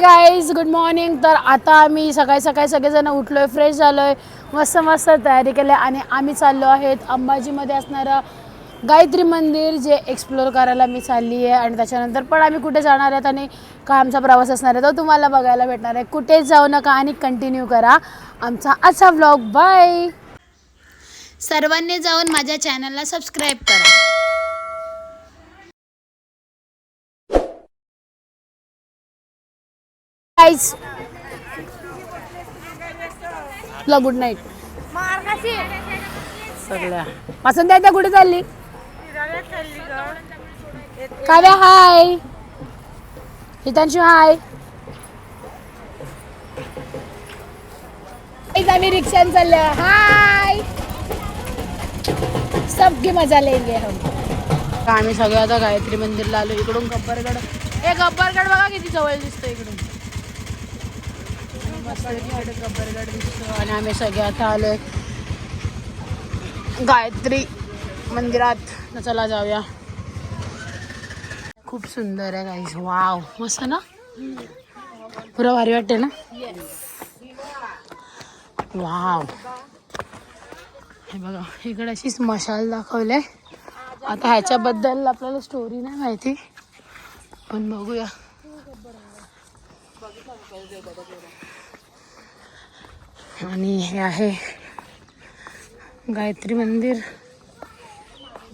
Guys good morning तर आता आम्ही सकाळी सकाळी सगळेजण आहे फ्रेश झालो आहे मस्त मस्त तयारी केली आहे आणि आम्ही चाललो आहेत अंबाजीमध्ये असणारं गायत्री मंदिर जे एक्सप्लोर करायला मी चालली आहे. आणि त्याच्यानंतर पण आम्ही कुठे जाणार आहेत आणि काय आमचा प्रवास असणार आहे तो तुम्हाला बघायला भेटणार आहे. कुठेच जाऊ नका आणि कंटिन्यू करा आमचा आजचा व्लॉग बाय सर्वांनी जाऊन माझ्या चॅनलला सबस्क्राईब करा. गाईज तुला गुड नाईट सगळ्या. पसंत आहे त्या कुठे चालली? काव्या हाय हितांशू हाय आम्ही रिक्षाने चाललो हाय सबकी मजा लेंगे हम. आम्ही सगळे आता गायत्री मंदिरला आलो. इकडून गब्बरगड. हे गब्बरगड बघा किती जवळ दिसतो इकडून. मस्त गब्बरगड दिसतो आणि आम्ही सगळे आता आलोय गायत्री मंदिरात. चला जाऊया. खूप सुंदर आहे गाईस वाव मस्त ना? पुरा भारी वाटते ना? वाव हे बघा इकडे अशीच मशाल दाखवले आता ह्याच्याबद्दल आपल्याला स्टोरी नाही माहिती. पण बघूया. आणि हे आहे गायत्री मंदिर.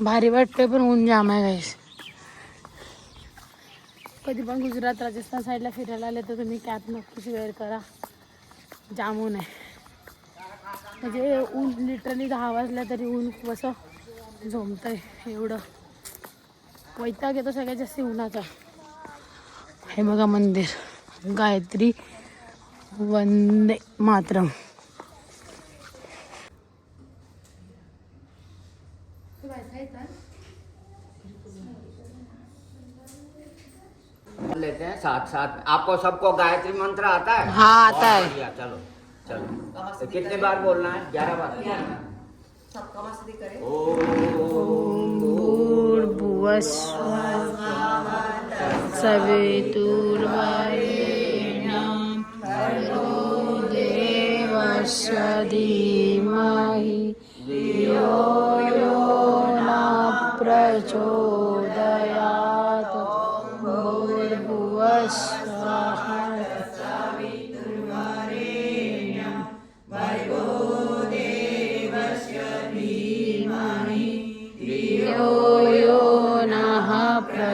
भारी वाटतंय पण ऊन जाम आहे गाईस कधी पण गुजरात राजस्थान साईडला फिरायला आले तर तुम्ही कॅब नक्कीच वेअर करा. जाम ऊन आहे. म्हणजे ऊन लिटरली दहा वाजल्या तरी ऊन खूप असं झोमतंय एवढं. वैताग येतो सगळ्यात जास्त उन्हाचा. हे बघा मंदिर. गायत्री वंदे मातरम. लेते हैं साथ साथ आपको सबको गायत्री मंत्र आता है? हाँ, आता है। चलो चलो। तो कितने बार बोलना है? ग्यारह बार। ओम भूर्भुवस्व सवितुर्वरेण्यं भर्गो देवस्य धीमहि धियो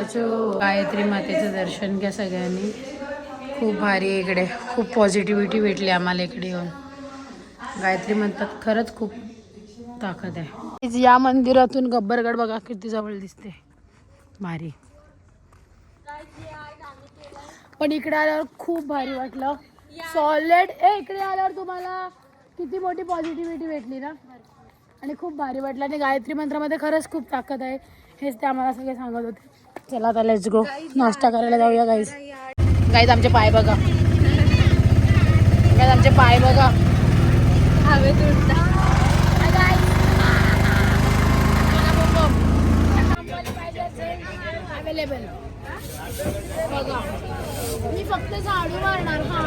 प्रचो गायत्री मातेचं दर्शन घ्या सगळ्यांनी. खूप भारी आहे इकडे. खूप पॉझिटिव्हिटी भेटली आम्हाला इकडे येऊन. गायत्री म्हणतात खरंच खूप ताकद आहे. या मंदिरातून गब्बरगड बघा किती जवळ दिसते. भारी. पण इकडे आल्यावर खूप भारी वाटलं. सॉलिड ए इकडे आल्यावर तुम्हाला किती मोठी पॉझिटिव्हिटी भेटली ना? आणि खूप भारी वाटलं. आणि गायत्री मंत्रामध्ये खरंच खूप ताकद आहे. हेच ते आम्हाला सगळे सांगत होते. चला आता लेट्स गो नाश्ता करायला जाऊया गाईज गाईज आमचे पाय बघा. गाईज आमचे पाय बघा. अवेलेबल बघा. मी फक्त झाडू मारणार हा.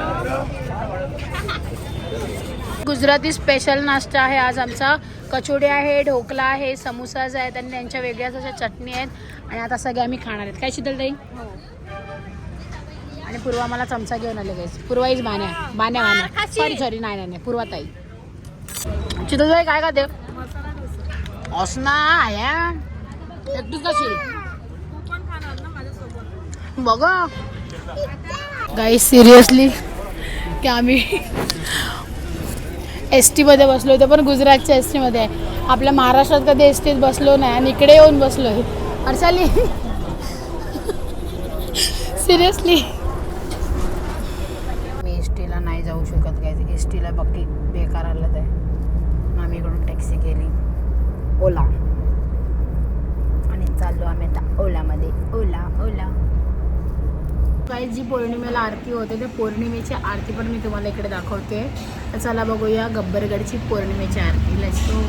गुजराती स्पेशल नाश्ता आहे. आज आमचा कचोडी आहे ढोकला आहे समोसाज आहेत आणि त्यांच्या वेगळ्याच अशा चटणी आहेत. आणि आता सगळे आम्ही खाणार आहेत. काय शीतल ताई? आणि पूर्वा मला चमचा घेऊन आले गाईस पूर्वा इज बाण्या बाण्या बाण्या सॉरी सॉरी नाही नाही नाही. पूर्वा ताई. शीतल ताई काय खाते? असना आया एकटीच कशी बघा. गाईस सिरियसली की आम्ही एस टीमध्ये बसलो होतो पण गुजरातच्या एस टीमध्ये आहे. आपल्या महाराष्ट्रात कधी एस टीत बसलो नाही आणि इकडे येऊन बसलो आहे. हर्षाली सिरियसली मी एस टीला नाही जाऊ शकत काय एस टीला बक्की बेकार आलं आहे. आम्ही इकडून टॅक्सी केली. ओला. आणि चाललो आम्ही आता ओलामध्ये. ओला ओला. काही जी पौर्णिमेला आरती होते त्या पौर्णिमेची आरती पण मी तुम्हाला इकडे दाखवते. तर चला बघूया गब्बरगडची पौर्णिमेची आरती. Let's go